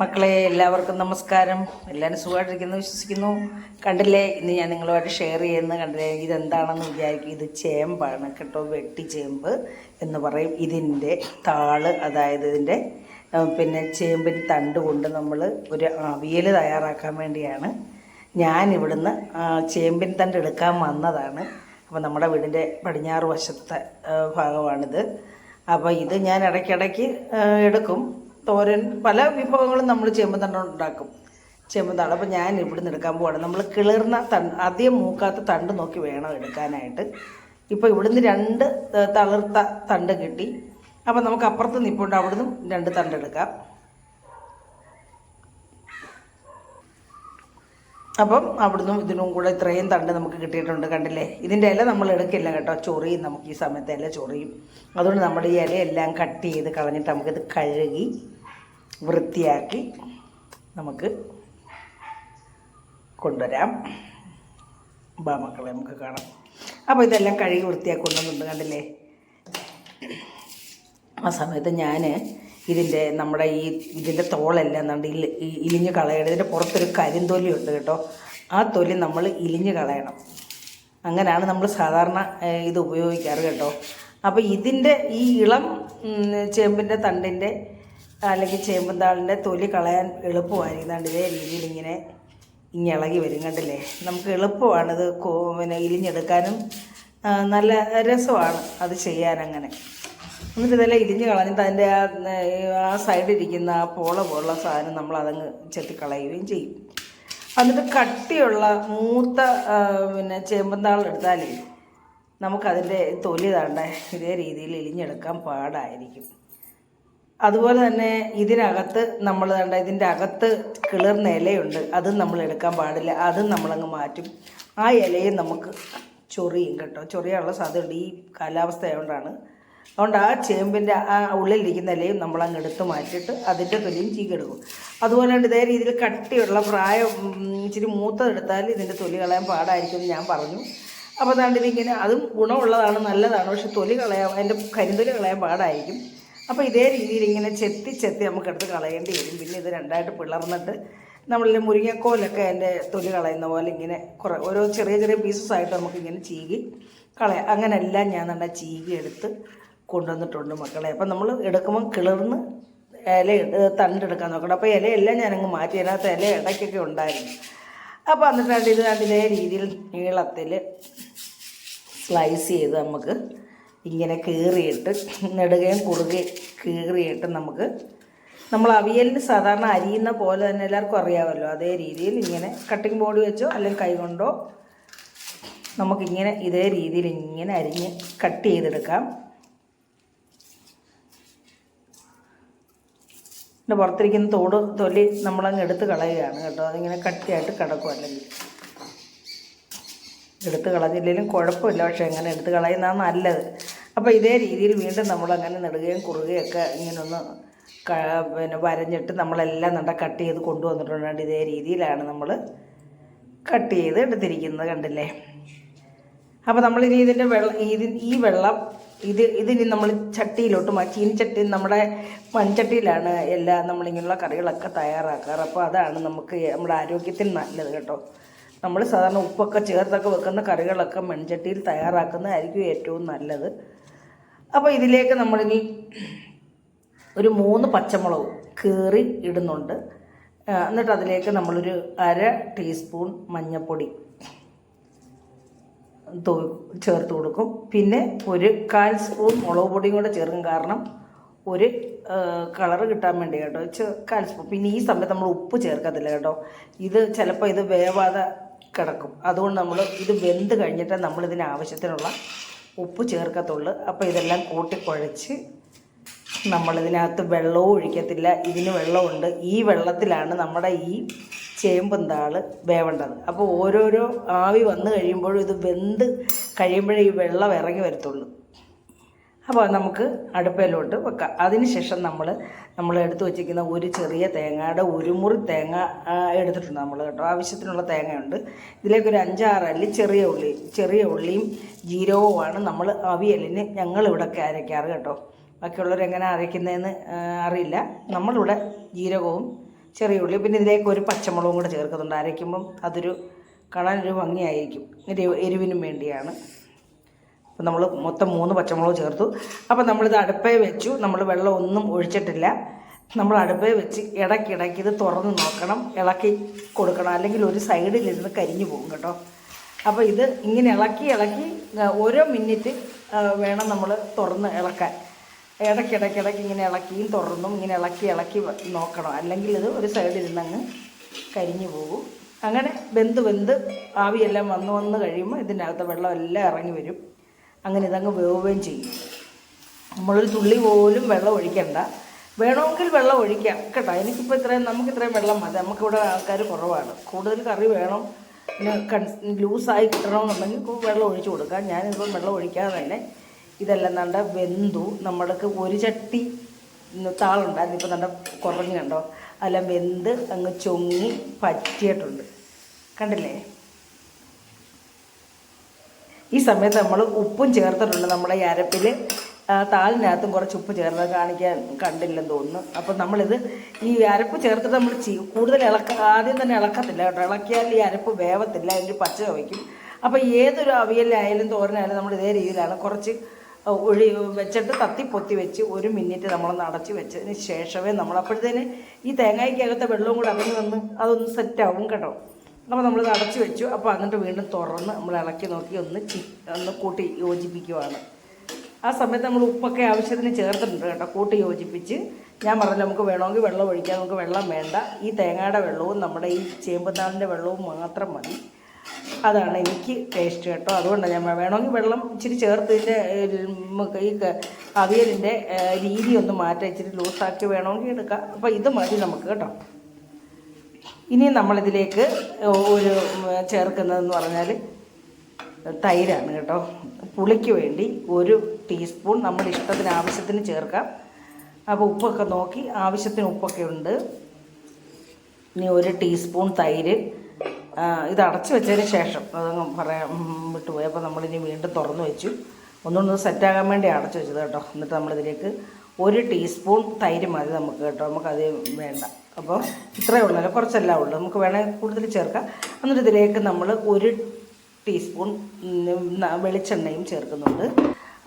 മക്കളെ എല്ലാവർക്കും നമസ്കാരം. എല്ലാവരും സുഖമായിട്ടിരിക്കുന്നു വിശ്വസിക്കുന്നു. കണ്ടില്ലേ ഇന്ന് ഞാൻ നിങ്ങളുമായിട്ട് ഷെയർ ചെയ്യുന്ന കണ്ടില്ലേ ഇതെന്താണെന്ന് വിചാരിക്കും. ഇത് ചേമ്പാണ് കേട്ടോ വെട്ടി ചേമ്പ് എന്ന് പറയും. ഇതിന്റെ താൾ അതായത് ഇതിന്റെ പിന്നെ ചേമ്പിൻ തണ്ട് കൊണ്ട് നമ്മൾ ഒരു അവിയൽ തയ്യാറാക്കാൻ വേണ്ടിയാണ് ഞാൻ ഇവിടുന്ന് ചേമ്പിൻ തണ്ട് എടുക്കാൻ വന്നതാണ്. അപ്പോൾ നമ്മുടെ വീടിന്റെ പടിഞ്ഞാറ് വശത്തെ ഭാഗമാണിത്. അപ്പോൾ ഇത് ഞാൻ ഇടയ്ക്കിടയ്ക്ക് എടുക്കും. തോരൻ പല വിഭവങ്ങളും നമ്മൾ ചേമ്പ് ഉണ്ടാക്കും ചേമ്പ് തണ്ട് അപ്പോൾ ഞാൻ നിന്ന് എടുക്കാൻ പോവാണ്. നമ്മൾ കിളിർന്ന തണ്ട് അധികം മൂക്കാത്ത തണ്ട് നോക്കി വേണം എടുക്കാനായിട്ട്. ഇപ്പോൾ ഇവിടുന്ന് രണ്ട് തളിർത്ത തണ്ട് കിട്ടി. അപ്പോൾ നമുക്ക് അപ്പുറത്ത് നിൽപ്പുണ്ട് അവിടുന്ന് രണ്ട് തണ്ട് എടുക്കാം. അപ്പം അവിടുന്ന് ഇതിനും കൂടെ ഇത്രയും തണ്ട് നമുക്ക് കിട്ടിയിട്ടുണ്ട് കണ്ടില്ലേ? ഇതിന്റെ ഇല നമ്മൾ എടുക്കില്ല കേട്ടോ. ചൊറിയും നമുക്ക് ഈ സമയത്ത് ഇല ചൊറിയും. അതുകൊണ്ട് നമ്മുടെ ഈ ഇലയെല്ലാം കട്ട് ചെയ്ത് കളഞ്ഞിട്ട് നമുക്കിത് കഴുകി വൃത്തിയാക്കി നമുക്ക് കൊണ്ടുവരാം. ബാ മക്കളെ നമുക്ക് കാണാം. അപ്പോൾ ഇതെല്ലാം കഴുകി വൃത്തിയാക്കി കൊണ്ടുവന്നിട്ടുണ്ട് കണ്ടില്ലേ? ആ സമയത്ത് ഞാൻ ഇതിന്റെ നമ്മുടെ ഈ ഇതിന്റെ തോളെല്ലാം ഈ- ഇലിഞ്ഞ് കളയണം. ഇതിന്റെ പുറത്തൊരു കരിന്തൊലി ഉണ്ട് കേട്ടോ. ആ തൊലി നമ്മൾ ഇലിഞ്ഞ് കളയണം. അങ്ങനെയാണ് നമ്മൾ സാധാരണ ഇത് ഉപയോഗിക്കാറ് കേട്ടോ. അപ്പോൾ ഇതിന്റെ ഈ ഇളം ചേമ്പിന്റെ തണ്ടിന്റെ അല്ലെങ്കിൽ ചേമ്പും താളിന്റെ തൊലി കളയാൻ എളുപ്പമായിരിക്കും. കണ്ട് ഇതേ രീതിയിൽ ഇങ്ങനെ ഇങ്ങനെ ഇളകി വരും കണ്ടില്ലേ? നമുക്ക് എളുപ്പമാണിത് പിന്നെ ഇലിഞ്ഞെടുക്കാനും നല്ല രസമാണ് അത് ചെയ്യാൻ അങ്ങനെ എന്നിട്ട് ഇതെല്ലാം ഇലിഞ്ഞ് കളഞ്ഞിട്ട് അതിന്റെ ആ സൈഡിലിരിക്കുന്ന ആ പോള പോലുള്ള സാധനം നമ്മൾ അതങ്ങ് ചെത്തിക്കളയുകയും ചെയ്യും. എന്നിട്ട് കട്ടിയുള്ള മൂത്ത പിന്നെ ചേമ്പന്താളെടുത്താലേ നമുക്കതിന്റെ തൊലി താണ്ട ഇതേ രീതിയിൽ ഇലിഞ്ഞെടുക്കാൻ പാടായിരിക്കും. അതുപോലെ തന്നെ ഇതിനകത്ത് നമ്മൾ കണ്ട ഇതിന്റെ അകത്ത് കിളിർന്ന ഇലയുണ്ട്. അതും നമ്മൾ എടുക്കാൻ പാടില്ല. അതും നമ്മളങ്ങ് മാറ്റും. ആ ഇലയും നമുക്ക് ചൊറിയും കേട്ടോ. ചൊറിയാനുള്ള സാധ്യതയുണ്ട്. ഈ കാലാവസ്ഥ ആയതുകൊണ്ടാണ് അതുകൊണ്ട് ആ ചേമ്പിന്റെ ആ ഉള്ളിലിരിക്കുന്ന ഇലയും നമ്മളങ്ങ് എടുത്ത് മാറ്റിയിട്ട് അതിന്റെ തൊലിയും ചീക്കെടുക്കും അതുപോലെ തന്നെ ഇതേ രീതിയിൽ കട്ടിയുള്ള പ്രായം ഇച്ചിരി മൂത്തതെടുത്താൽ ഇതിന്റെ തൊലി കളയാൻ പാടായിരിക്കും എന്ന് ഞാൻ പറഞ്ഞു. അപ്പോൾ അതാണ്ട് ഇതിങ്ങനെ അതും ഗുണമുള്ളതാണ് നല്ലതാണ്. പക്ഷെ തൊലി കളയാൻ അതിന്റെ കരിന്തൊലി കളയാൻ പാടായിരിക്കും. അപ്പോൾ ഇതേ രീതിയിൽ ഇങ്ങനെ ചെത്തി ചെത്തി നമുക്ക് എടുത്ത് കളയേണ്ടി വരും. പിന്നെ ഇത് രണ്ടായിട്ട് പിളർന്നിട്ട് നമ്മളിൽ മുരിങ്ങക്കോലൊക്കെ അതിന്റെ തൊലി കളയുന്ന പോലെ ഇങ്ങനെ കുറേ ഓരോ ചെറിയ ചെറിയ പീസസ് ആയിട്ട് നമുക്ക് ഇങ്ങനെ ചീകി കളയാം. അങ്ങനെല്ലാം ഞാൻ നല്ല ചീകി എടുത്ത് കൊണ്ടുവന്നിട്ടുണ്ട് മക്കളെ. അപ്പം നമ്മൾ എടുക്കുമ്പോൾ കിളർന്ന് ഇല തണ്ടെടുക്കാൻ നോക്കണം. അപ്പോൾ ഇലയെല്ലാം ഞാനങ്ങ് മാറ്റി. അതിനകത്ത് ഇല ഇടയ്ക്കൊക്കെ ഉണ്ടായിരുന്നു. അപ്പോൾ എന്നിട്ടാണ്ട് ഇത് കണ്ട് രീതിയിൽ നീളത്തിൽ സ്ലൈസ് ചെയ്ത് നമുക്ക് ഇങ്ങനെ കീറിയിട്ട് നെടുകയും കുറുകയും കീറിയിട്ട് നമുക്ക് നമ്മൾ അവിയലിന് സാധാരണ അരിയുന്ന പോലെ തന്നെ എല്ലാവർക്കും അറിയാമല്ലോ. അതേ രീതിയിൽ ഇങ്ങനെ കട്ടിംഗ് ബോർഡ് വെച്ചോ അല്ലെങ്കിൽ കൈ കൊണ്ടോ നമുക്കിങ്ങനെ ഇതേ രീതിയിൽ ഇങ്ങനെ അരിഞ്ഞ് കട്ട് ചെയ്തെടുക്കാം. പിന്നെ പുറത്തിരിക്കുന്ന തോട് തൊലി നമ്മളങ്ങ് എടുത്ത് കളയുകയാണ് കേട്ടോ. അതിങ്ങനെ കട്ടിയായിട്ട് കിടക്കും അല്ലെങ്കിൽ. എടുത്ത് കളഞ്ഞില്ലെങ്കിലും കുഴപ്പമില്ല. പക്ഷേ എങ്ങനെ എടുത്ത് കളയുന്നതാണ് നല്ലത്. അപ്പോൾ ഇതേ രീതിയിൽ വീണ്ടും നമ്മൾ അങ്ങനെ നെടുകയും കുറുകയൊക്കെ ഇങ്ങനൊന്ന് പിന്നെ വരഞ്ഞിട്ട് നമ്മളെല്ലാം നട കട്ട് ചെയ്ത് കൊണ്ടുവന്നിട്ടുണ്ട് ഇതേ രീതിയിലാണ് നമ്മൾ കട്ട് ചെയ്ത് എടുത്തിരിക്കുന്നത് കണ്ടില്ലേ? അപ്പോൾ നമ്മളിനി ഇതിന്റെ വെള്ളം ഇതിന് ഈ വെള്ളം ഇത് ഇതിനി നമ്മൾ ചട്ടിയിലോട്ട് മാറ്റി ഈ ചട്ടി നമ്മുടെ മൺചട്ടിയിലാണ് എല്ലാ നമ്മളിങ്ങനെയുള്ള കറികളൊക്കെ തയ്യാറാക്കാറ്. അപ്പോൾ അതാണ് നമുക്ക് നമ്മുടെ ആരോഗ്യത്തിന് നല്ലത് കേട്ടോ. നമ്മൾ സാധാരണ ഉപ്പൊക്കെ ചേർത്തൊക്കെ വെക്കുന്ന കറികളൊക്കെ മൺചട്ടിയിൽ തയ്യാറാക്കുന്നതായിരിക്കും ഏറ്റവും നല്ലത്. അപ്പോൾ ഇതിലേക്ക് നമ്മളിനി ഒരു മൂന്ന് പച്ചമുളക് കീറി ഇടുന്നുണ്ട്. എന്നിട്ട് അതിലേക്ക് നമ്മളൊരു അര ടീസ്പൂൺ മഞ്ഞൾപ്പൊടി ചേർത്ത് കൊടുക്കും. പിന്നെ ഒരു കാൽ സ്പൂൺ മുളക് പൊടിയും കൂടെ ചേർക്കും കാരണം ഒരു കളറ് കിട്ടാൻ വേണ്ടി കേട്ടോ. കാൽ സ്പൂൺ പിന്നെ ഈ സമയത്ത് നമ്മൾ ഉപ്പ് ചേർക്കത്തില്ല കേട്ടോ. ഇത് ചിലപ്പോൾ ഇത് വേവാതെ കിടക്കും. അതുകൊണ്ട് നമ്മൾ ഇത് വെന്ത് കഴിഞ്ഞിട്ട് നമ്മൾ ഇതിന് ആവശ്യത്തിനുള്ള ഉപ്പ് ചേർക്കത്തുള്ളൂ. അപ്പോൾ ഇതെല്ലാം കൂട്ടി കുഴച്ച് നമ്മളിതിനകത്ത് വെള്ളവും ഒഴിക്കത്തില്ല. ഇതിന് വെള്ളമുണ്ട്. ഈ വെള്ളത്തിലാണ് നമ്മുടെ ഈ ചേമ്പന്താൾ വേവേണ്ടത്. അപ്പോൾ ഓരോരോ ആവി വന്നു കഴിയുമ്പോഴും ഇത് വെന്ത് കഴിയുമ്പോഴേ ഈ വെള്ളം ഇറങ്ങി വരത്തുള്ളൂ. അപ്പോൾ നമുക്ക് അടുപ്പയിലോട്ട് വെക്കാം. അതിനുശേഷം നമ്മൾ നമ്മൾ എടുത്തു വച്ചിരിക്കുന്ന ഒരു ചെറിയ തേങ്ങയുടെ ഒരു മുറി തേങ്ങ എടുത്തിട്ടുണ്ട് നമ്മൾ കേട്ടോ. ആവശ്യത്തിനുള്ള തേങ്ങയുണ്ട്. ഇതിലേക്ക് ഒരു അഞ്ചാറ് അല്ലി ചെറിയ ഉള്ളി ചെറിയ ഉള്ളിയും ജീരകവുമാണ് നമ്മൾ അവിയലിന് ഞങ്ങളിവിടെയൊക്കെ അരയ്ക്കാറ് കേട്ടോ. ബാക്കിയുള്ളവർ എങ്ങനെ അരയ്ക്കുന്നതെന്ന് അറിയില്ല. നമ്മളിവിടെ ജീരകവും ചെറിയ ഉള്ളി പിന്നെ ഇതിലേക്ക് ഒരു പച്ചമുളകും കൂടെ ചേർക്കുന്നുണ്ട്. അരയ്ക്കുമ്പം അതൊരു കാണാനൊരു ഭംഗിയായിരിക്കും. എരിവ് എരിവിനും വേണ്ടിയാണ്. അപ്പം നമ്മൾ മൊത്തം മൂന്ന് പച്ചമുളക് ചേർത്തു. അപ്പം നമ്മളിത് അടുപ്പേ വെച്ചു. നമ്മൾ വെള്ളം ഒന്നും ഒഴിച്ചിട്ടില്ല. നമ്മൾ അടുപ്പേ വെച്ച് ഇടയ്ക്കിടയ്ക്ക് ഇത് തുറന്ന് നോക്കണം. ഇളക്കി കൊടുക്കണം. അല്ലെങ്കിൽ ഒരു സൈഡിലിരുന്ന് കരിഞ്ഞു പോകും കേട്ടോ. അപ്പോൾ ഇത് ഇങ്ങനെ ഇളക്കി ഇളക്കി ഓരോ മിനിറ്റ് വേണം നമ്മൾ തുറന്ന് ഇളക്കാൻ. ഇടയ്ക്കിടയ്ക്ക് ഇടയ്ക്ക് ഇങ്ങനെ ഇളക്കിയും തുറന്നും ഇങ്ങനെ ഇളക്കി ഇളക്കി നോക്കണം. അല്ലെങ്കിൽ ഇത് ഒരു സൈഡിലിരുന്നങ്ങ് കരിഞ്ഞു പോകും. അങ്ങനെ വെന്ത് വെന്ത് ആവിയെല്ലാം വന്ന് വന്ന് കഴിയുമ്പോൾ ഇതിന്റെ അകത്ത് വെള്ളം എല്ലാം ഇറങ്ങി വരും. അങ്ങനെ ഇതങ്ങ് വേവുകയും ചെയ്യും. നമ്മളൊരു തുള്ളി പോലും വെള്ളം ഒഴിക്കണ്ട. വേണമെങ്കിൽ വെള്ളം ഒഴിക്കാം. കേട്ടോ എനിക്കിപ്പോൾ ഇത്രയും നമുക്ക് ഇത്രയും വെള്ളം മതി. നമുക്കിവിടെ ആൾക്കാർ കുറവാണ്. കൂടുതൽ കറി വേണം. പിന്നെ കൺ ലൂസായി കിട്ടണമെന്നുണ്ടെങ്കിൽ വെള്ളം ഒഴിച്ചു കൊടുക്കാം. ഞാനിപ്പം വെള്ളം ഒഴിക്കാതെ തന്നെ ഇതെല്ലാം നല്ല വെന്തു. നമ്മൾക്ക് ഒരു ചട്ടി താളുണ്ടായിരുന്നു. ഇപ്പോൾ നല്ല കുറഞ്ഞ് കണ്ടോ? അതെല്ലാം വെന്ത് അങ്ങ് ചൊങ്ങി പറ്റിയിട്ടുണ്ട്. കണ്ടില്ലേ? ഈ സമയത്ത് നമ്മൾ ഉപ്പും ചേർത്തിട്ടുണ്ട് നമ്മുടെ ഈ അരപ്പിൽ താളിനകത്തും കുറച്ച് ഉപ്പ് ചേർത്ത് കാണിക്കാൻ കണ്ടില്ലെന്ന് തോന്നുന്നു. അപ്പം നമ്മളിത് ഈ അരപ്പ് ചേർത്തിട്ട് നമ്മൾ കൂടുതൽ ഇളക്ക ആദ്യം തന്നെ ഇളക്കത്തില്ല കേട്ടോ. ഇളക്കിയാൽ ഈ അരപ്പ് വേവത്തില്ല അതിന്റെ പച്ച വയ്ക്കും അപ്പോൾ ഏതൊരു അവിയലായാലും തോരനായാലും നമ്മൾ ഇതേ രീതിയിലാണ് കുറച്ച് ഒഴി വെച്ചിട്ട് തത്തി പൊത്തി വെച്ച് ഒരു മിനിറ്റ് നമ്മളൊന്ന് അടച്ച് വെച്ചതിന് ശേഷമേ നമ്മൾ അപ്പോഴത്തേന് ഈ തേങ്ങയ്ക്കകത്തെ വെള്ളവും കൂടെ അകന്ന് വന്ന് അതൊന്ന് സെറ്റാവും കേട്ടോ. അപ്പോൾ നമ്മൾ അടച്ചു വെച്ചു. അപ്പോൾ എന്നിട്ട് വീണ്ടും തുറന്ന് നമ്മൾ ഇളക്കി നോക്കി ഒന്ന് ചി ഒന്ന് കൂട്ടി യോജിപ്പിക്കുവാണ്. ആ സമയത്ത് നമ്മൾ ഉപ്പൊക്കെ ആവശ്യത്തിന് ചേർത്തിട്ടുണ്ട് കേട്ടോ. കൂട്ടി യോജിപ്പിച്ച് ഞാൻ പറഞ്ഞല്ലോ നമുക്ക് വേണമെങ്കിൽ വെള്ളം ഒഴിക്കാം നമുക്ക് വെള്ളം വേണ്ട. ഈ തേങ്ങയുടെ വെള്ളവും നമ്മുടെ ഈ ചേമ്പുന്നാളിന്റെ വെള്ളവും മാത്രം മതി. അതാണ് എനിക്ക് ടേസ്റ്റ് കേട്ടോ. അതുകൊണ്ടാണ് ഞാൻ വേണമെങ്കിൽ വെള്ളം ഇച്ചിരി ചേർത്ത് ഇതിന്റെ ഈ അവിയലിന്റെ രീതി ഒന്ന് മാറ്റാം. ഇച്ചിരി ലൂസാക്കി വേണമെങ്കിൽ എടുക്കാം. അപ്പോൾ ഇത് മതി നമുക്ക് കേട്ടോ. ഇനി നമ്മളിതിലേക്ക് ഒരു ചേർക്കുന്നതെന്ന് പറഞ്ഞാൽ തൈരാണ് കേട്ടോ. പുളിക്ക് വേണ്ടി ഒരു ടീസ്പൂൺ നമ്മുടെ ഇഷ്ടത്തിന് ആവശ്യത്തിന് ചേർക്കാം. അപ്പോൾ ഉപ്പൊക്കെ നോക്കി ആവശ്യത്തിന് ഉപ്പൊക്കെ ഉണ്ട്. ഇനി ഒരു ടീസ്പൂൺ തൈര്. ഇത് അടച്ചു വെച്ചതിന് ശേഷം അതങ്ങ് പറയാൻ ഉം, വിട്ടുപോയി. അപ്പോൾ നമ്മളിനി വീണ്ടും തുറന്നു വെച്ചു. ഒന്നുകൊണ്ട് സെറ്റാകാൻ വേണ്ടി അടച്ചു വെച്ചത് കേട്ടോ. എന്നിട്ട് നമ്മളിതിലേക്ക് ഒരു ടീസ്പൂൺ തൈര് മതി നമുക്ക് കേട്ടോ. നമുക്കത് വേണ്ട. അപ്പോൾ ഇത്രയേ ഉള്ളൂ. കുറച്ചല്ല ഉള്ളൂ. നമുക്ക് വേണമെങ്കിൽ കൂടുതൽ ചേർക്കാം. എന്നിട്ട് ഇതിലേക്ക് നമ്മൾ ഒരു ടീസ്പൂൺ വെളിച്ചെണ്ണയും ചേർക്കുന്നുണ്ട്.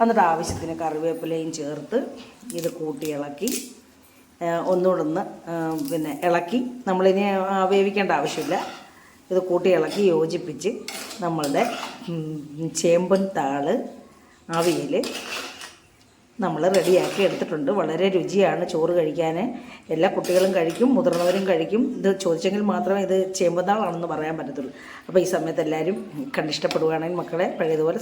എന്നിട്ട് ആവശ്യത്തിന് കറിവേപ്പിലയും ചേർത്ത് ഇത് കൂട്ടി ഇളക്കി ഒന്നുകൂടെ ഒന്ന് പിന്നെ ഇളക്കി. നമ്മളിനി വേവിക്കേണ്ട ആവശ്യമില്ല. ഇത് കൂട്ടി ഇളക്കി യോജിപ്പിച്ച് നമ്മളുടെ ചേമ്പൻ താൾ അവിയൽ നമ്മൾ റെഡിയാക്കി എടുത്തിട്ടുണ്ട്. വളരെ രുചിയാണ് ചോറ് കഴിക്കാൻ എല്ലാ കുട്ടികളും കഴിക്കും മുതിർന്നവരും കഴിക്കും. ഇത് ചോദിച്ചെങ്കിൽ മാത്രമേ ഇത് ചേമ്പന്താളാണെന്ന് പറയാൻ പറ്റത്തുള്ളൂ. അപ്പോൾ ഈ സമയത്ത് എല്ലാവരും കണ്ടിഷ്ടപ്പെടുകയാണെങ്കിൽ മക്കളെ പഴയതുപോലെ